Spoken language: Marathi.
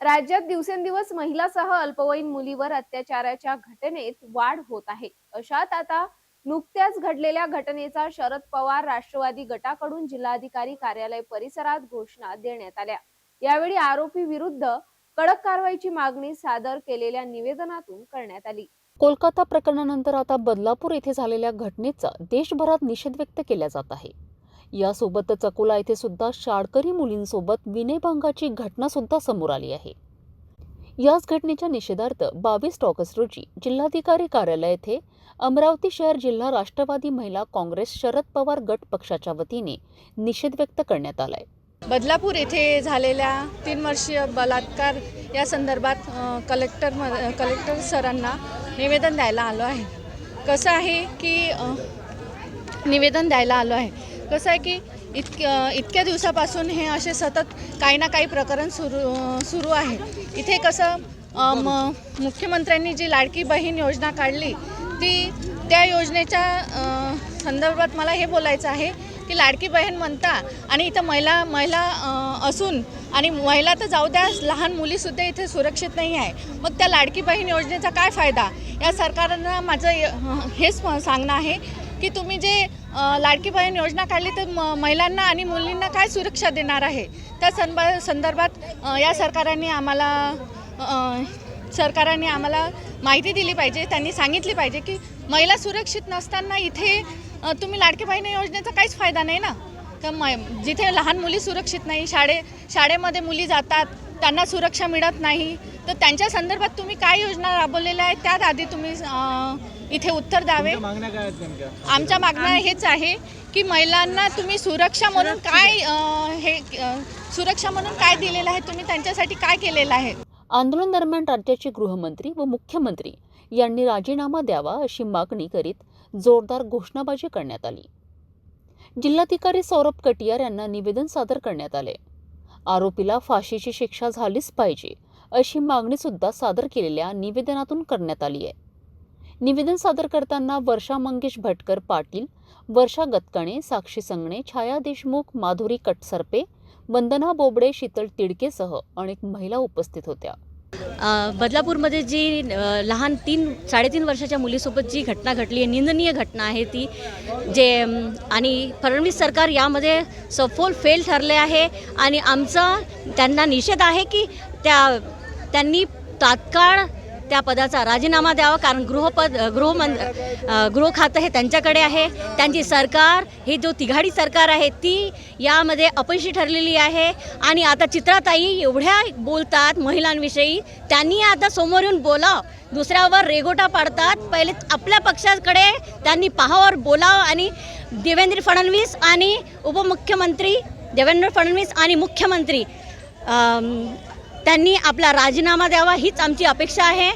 राज्यात दिवसेंदिवस महिलासह अल्पवयीन मुलीवर अत्याचाराच्या घटनेत वाढ होत आहे. अशात आता नुकत्याच घडलेल्या घटनेचा शरद पवार राष्ट्रवादी गटाकडून जिल्हाधिकारी कार्यालय परिसरात घोषणा देण्यात आल्या. यावेळी आरोपी विरुद्ध कडक कारवाईची मागणी सादर केलेल्या निवेदनातून करण्यात आली. कोलकाता प्रकरणानंतर आता बदलापूर येथे झालेल्या घटनेचा देशभरात निषेध व्यक्त केला जात आहे. यासोबत चकोला येथे सुद्धा शाळकरी मुलींसोबत विनयभंगाची घटना सुद्धा समोर आली आहे. याच घटनेच्या निषेधार्थ बावीस ऑगस्ट रोजी जिल्हाधिकारी कार्यालय येथे अमरावती शहर जिल्हा राष्ट्रवादी महिला काँग्रेस शरद पवार गट पक्षाच्या वतीने निषेध व्यक्त करण्यात आलाय. बदलापूर येथे झालेल्या तीन वर्षीय बलात्कार या संदर्भात कलेक्टर म कलेक्टर सरांना निवेदन द्यायला आलो आहे. कसं आहे की निवेदन द्यायला आलो आहे? कसं आहे की इतक इतक्या दिवसापासून हे असे सतत काही ना काही प्रकरण सुरू सुरू आहे. इथे कसं म मुख्यमंत्र्यांनी जी लाडकी बहीण योजना काढली ती त्या योजनेच्या संदर्भात मला हे बोलायचं आहे की लाडकी बहीण म्हणता आणि इथं महिला महिला असून आणि महिला तर जाऊ द्या लहान मुलीसुद्धा इथे सुरक्षित नाही आहे. मग त्या लाडकी बहीण योजनेचा काय फायदा? या सरकारनं माझं य- हेच सांगणं आहे की तुम्ही जे लाडकी बहीण योजना काढली तर म महिलांना आणि मुलींना काय सुरक्षा देणार आहे? त्या संबा संदर्भात या सरकारांनी आम्हाला सरकाराने आम्हाला माहिती दिली पाहिजे. त्यांनी सांगितली पाहिजे की महिला सुरक्षित नसताना इथे तुम्ही लाडकी बहीण योजनेचा काहीच फायदा नाही ना? तर मै जिथे लहान मुली सुरक्षित नाही शाळे शाळेमध्ये मुली जातात त्यांना सुरक्षा मिळत नाही. तर त्यांच्या संदर्भात तुम्ही काय योजना राबवलेल्या आहेत? त्यात आधी तुम्ही इथे उत्तर द्यावे. तुमच्या मागण्या काय आहेत नेमक्या? आमच्या मागण्या हेच आहे की महिलांना तुम्ही सुरक्षा म्हणून काय हे सुरक्षा म्हणून काय दिलेलं आहे? तुम्ही त्यांच्यासाठी काय केलेलं आहे? आंदोलन दरम्यान राज्याचे गृहमंत्री व मुख्यमंत्री यांनी राजीनामा द्यावा अशी मागणी करीत जोरदार घोषणाबाजी करण्यात आली. जिल्हाधिकारी सौरभ कटियार यांना निवेदन सादर करण्यात आले. आरोपीला फाशीची शिक्षा झालीच पाहिजे अशी मागणी सुद्धा सादर केलेल्या निवेदनातून करण्यात आली आहे. निवेदन सादर करताना वर्षा मंगेश भटकर पाटील वर्षा गतकणे साक्षी संगणे छाया देशमुख माधुरी कटसरपे वंदना बोबडे शीतल तिडकेसह अनेक महिला उपस्थित होत्या. बदलापूरमध्ये जी लहान तीन साडेतीन वर्षाच्या मुलीसोबत जी घटना घडली आहे निंदनीय घटना आहे ती जे आणि फडणवीस सरकार यामध्ये सफोल फेल ठरले आहे आणि आमचा त्यांना निषेध आहे की त्या त्यांनी तात्काळ त्या पदाचा राजीनामा द्यावा कारण गृहपद गृहमं गृहखातं गृह खातं हे त्यांच्याकडे आहे. त्यांची सरकार ही जो तिघाडी सरकार आहे ती यामध्ये अपयशी ठरलेली आहे. आणि आता चित्राताई एवढ्या बोलतात महिलांविषयी त्यांनी आता समोर येऊन बोलाव. दुसऱ्यावर रेगोटा पाडतात. पहिले आपल्या पक्षाकडे त्यांनी पाहावर बोलावं आणि देवेंद्र फडणवीस आणि उपमुख्यमंत्री देवेंद्र फडणवीस आणि मुख्यमंत्री त्यांनी आपला राजीनामा द्यावा हीच आमची अपेक्षा आहे.